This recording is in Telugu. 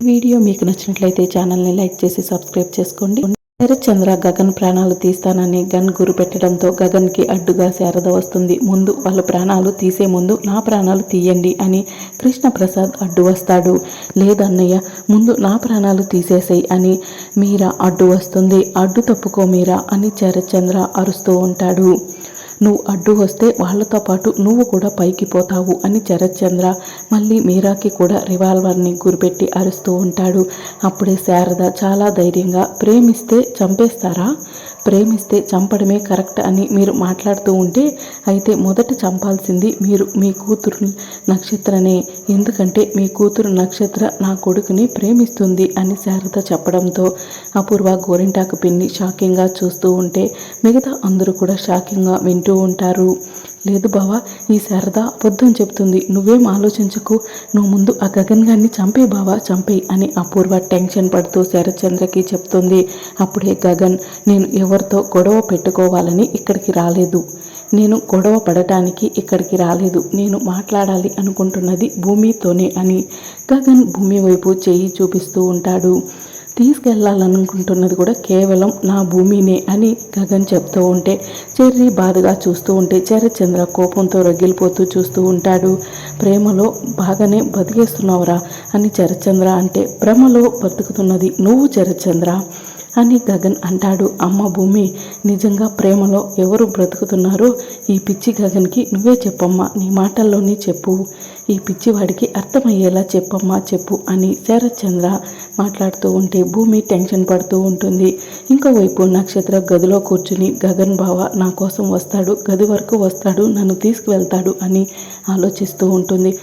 వీడియో మీకు నచ్చినట్లయితే ఛానల్ని లైక్ చేసి సబ్స్క్రైబ్ చేసుకోండి. శరత్చంద్ర గగన్ ప్రాణాలు తీస్తానని గన్ గురు పెట్టడంతో గగన్కి అడ్డుగా శారద వస్తుంది. ముందు వాళ్ళ ప్రాణాలు తీసే ముందు నా ప్రాణాలు తీయండి అని కృష్ణప్రసాద్ అడ్డు వస్తాడు. లేదన్నయ్య ముందు నా ప్రాణాలు తీసేసాయి అని మీరా అడ్డు వస్తుంది. అడ్డు తప్పుకో మీరా అని శరత్చంద్ర అరుస్తూ ఉంటాడు. నువ్వు అడ్డు వస్తే వాళ్ళతో పాటు నువ్వు కూడా పైకి పోతావు అని శరత్చంద్ర మళ్ళీ మీరాకి కూడా రివాల్వర్ని గురిపెట్టి అరుస్తూ ఉంటాడు. అప్పుడే శారద చాలా ధైర్యంగా ప్రేమిస్తే చంపేస్తారా? ప్రేమిస్తే చంపడమే కరెక్ట్ అని మీరు మాట్లాడుతూ ఉంటే అయితే మొదట చంపాల్సింది మీరు మీ కూతురు నక్షత్రనే. ఎందుకంటే మీ కూతురు నక్షత్ర నా కొడుకుని ప్రేమిస్తుంది అని శారద చెప్పడంతో అపూర్వ గోరింటాకు పిన్ని షాకింగ్గా చూస్తూ ఉంటే మిగతా అందరూ కూడా షాకింగ్గా వింటూ ఉంటారు. లేదు బావా ఈ శారద అబద్ధం చెప్తుంది నువ్వేం ఆలోచించకు. నువ్వు ముందు ఆ గగన్ గారిని చంపే బావా చంపే అని అపూర్వ టెన్షన్ పడుతూ శరత్చంద్రకి చెప్తుంది. అప్పుడే గగన్ నేను ఎవరితో గొడవ పెట్టుకోవాలని ఇక్కడికి రాలేదు. నేను గొడవ పడటానికి ఇక్కడికి రాలేదు. నేను మాట్లాడాలి అనుకుంటున్నది భూమితోనే అని గగన్ భూమి వైపు చేయి చూపిస్తూ ఉంటాడు. తీసుకెళ్ళాలనుకుంటున్నది కూడా కేవలం నా భూమినే అని గగన్ చెప్తూ ఉంటే చెర్రి బాధగా చూస్తూ ఉంటే చరచంద్ర కోపంతో రగిలిపోతూ చూస్తూ ఉంటాడు. ప్రేమలో బాగానే బతికేస్తున్నావురా అని చరచంద్ర అంటే భ్రమలో బతుకుతున్నది నువ్వు చరచంద్ర అని గగన్ అంటాడు. అమ్మ భూమి నిజంగా ప్రేమలో ఎవరు బ్రతుకుతున్నారో? ఈ పిచ్చి గగన్కి నువ్వే చెప్పమ్మా నీ మాటల్లోనే చెప్పు. ఈ పిచ్చివాడికి అర్థమయ్యేలా చెప్పమ్మా చెప్పు అని శరత్చంద్ర మాట్లాడుతూ ఉంటే భూమి టెన్షన్ పడుతూ ఉంటుంది. ఇంకోవైపు నక్షత్ర గదిలో కూర్చుని గగన్ బావ నా కోసం వస్తాడు గది వరకు వస్తాడు నన్ను తీసుకువెళ్తాడు అని ఆలోచిస్తూ ఉంటుంది.